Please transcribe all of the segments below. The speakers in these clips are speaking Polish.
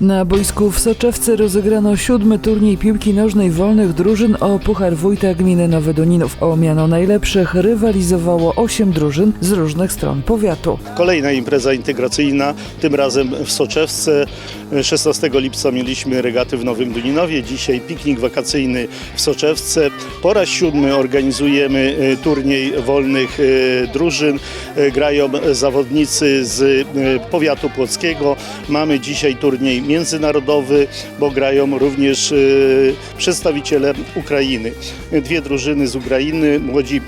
Na boisku w Soczewce rozegrano siódmy turniej piłki nożnej wolnych drużyn o Puchar Wójta Gminy Nowy Duninów. O miano najlepszych rywalizowało osiem drużyn z różnych stron powiatu. Kolejna impreza integracyjna, tym razem w Soczewce. 16 lipca mieliśmy regaty w Nowym Duninowie, dzisiaj piknik wakacyjny w Soczewce. Po raz siódmy organizujemy e, turniej wolnych e, drużyn. E, Grają zawodnicy z powiatu płockiego. Mamy dzisiaj turniej międzynarodowy, bo grają również e, przedstawiciele Ukrainy. Dwie drużyny z Ukrainy, młodzi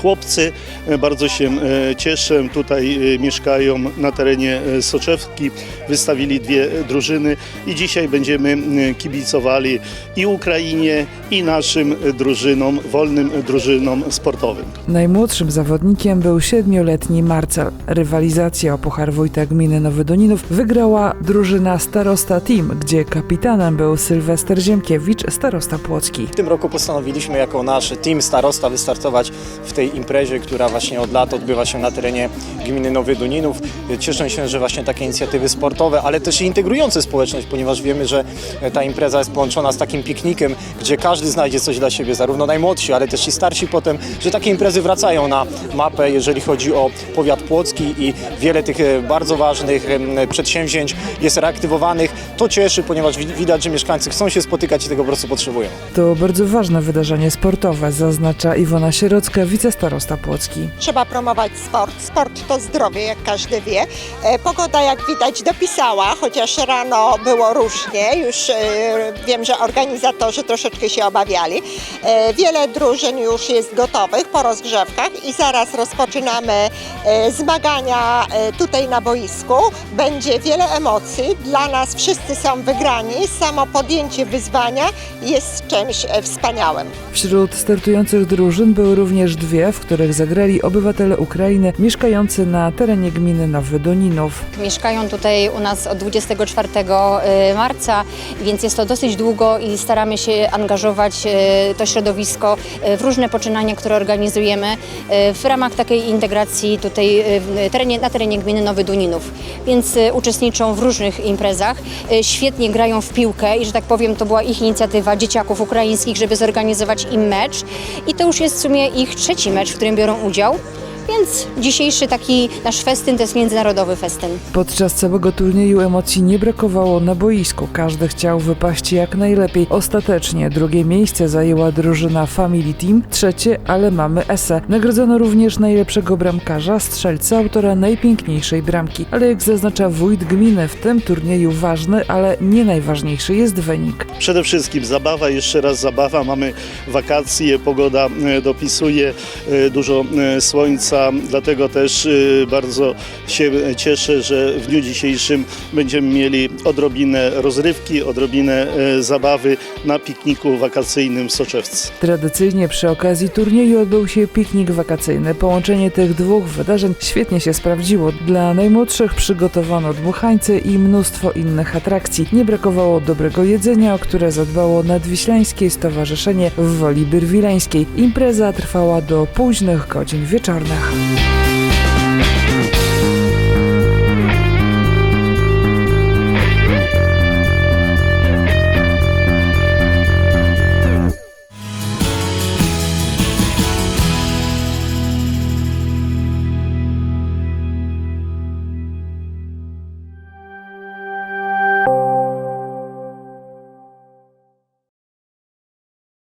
chłopcy. E, Bardzo się e, cieszę. Tutaj e, mieszkają na terenie Soczewki. Wystawili dwie drużyny i dzisiaj będziemy kibicowali i Ukrainie, i naszym drużynom, wolnym drużynom sportowym. Najmłodszym zawodnikiem był siedmioletni Marcel. Rywalizację o Puchar Wójta Gminy Nowy Duninów wygrała drużyna Starosta Team, gdzie kapitanem był Sylwester Ziemkiewicz, starosta płocki. W tym roku postanowiliśmy jako nasz team starosta wystartować w tej imprezie, która właśnie od lat odbywa się na terenie gminy Nowy Duninów. Cieszę się, że właśnie takie inicjatywy sportowe, ale też integrujące społeczność, ponieważ wiemy, że ta impreza jest połączona z takim piknikiem, gdzie każdy znajdzie coś dla siebie, zarówno najmłodsi, ale też i starsi potem, że takie imprezy wracają na mapę, jeżeli chodzi o powiat płocki i wiele tych e, bardzo ważnych przedsięwzięć jest reaktywowanych. To cieszy, ponieważ wi- widać, że mieszkańcy chcą się spotykać i tego po prostu potrzebują. To bardzo ważne wydarzenie sportowe, zaznacza Iwona Sierocka, wicestarosta płocki. Trzeba promować sport. Sport to zdrowie, jak każdy wie. E, Pogoda, jak widać, dopisała, chociaż rano było różnie. Już e, wiem, że organizatorzy troszeczkę się obawiali. E, Wiele drużyn już jest gotowych po rozgrzewkach i zaraz rozpoczynamy zmagania tutaj na boisku. Będzie wiele emocji. Dla nas wszyscy są wygrani. Samo podjęcie wyzwania jest czymś wspaniałym. Wśród startujących drużyn były również dwie, w których zagrali obywatele Ukrainy mieszkający na terenie gminy Nowy Duninów. Mieszkają tutaj u nas od 24 marca, więc jest to dosyć długo i staramy się angażować e, to środowisko e, w różne poczynania, które organizujemy w ramach takiej integracji tutaj terenie, na terenie gminy Nowy Duninów. Więc uczestniczą w różnych imprezach, świetnie grają w piłkę i że tak powiem to była ich inicjatywa dzieciaków ukraińskich, żeby zorganizować im mecz i to już jest w sumie ich trzeci mecz, w którym biorą udział. Więc dzisiejszy taki nasz festyn to jest międzynarodowy festyn. Podczas całego turnieju emocji nie brakowało na boisku. Każdy chciał wypaść jak najlepiej. Ostatecznie drugie miejsce zajęła drużyna Family Team, trzecie, ale mamy ESE. Nagrodzono również najlepszego bramkarza, strzelca, autora najpiękniejszej bramki. Ale jak zaznacza wójt gminy, w tym turnieju ważny, ale nie najważniejszy jest wynik. Przede wszystkim zabawa, jeszcze raz zabawa. Mamy wakacje, pogoda e, dopisuje, e, dużo e, dlatego też e, bardzo się cieszę, że w dniu dzisiejszym będziemy mieli odrobinę rozrywki, odrobinę e, zabawy na pikniku wakacyjnym w Soczewce. Tradycyjnie przy okazji turnieju odbył się piknik wakacyjny. Połączenie tych dwóch wydarzeń świetnie się sprawdziło. Dla najmłodszych przygotowano dmuchańce i mnóstwo innych atrakcji. Nie brakowało dobrego jedzenia, o które zadbało Nadwiślańskie Stowarzyszenie w Woli Byrwileńskiej. Impreza trwała do późnych godzin wieczornych. Yeah.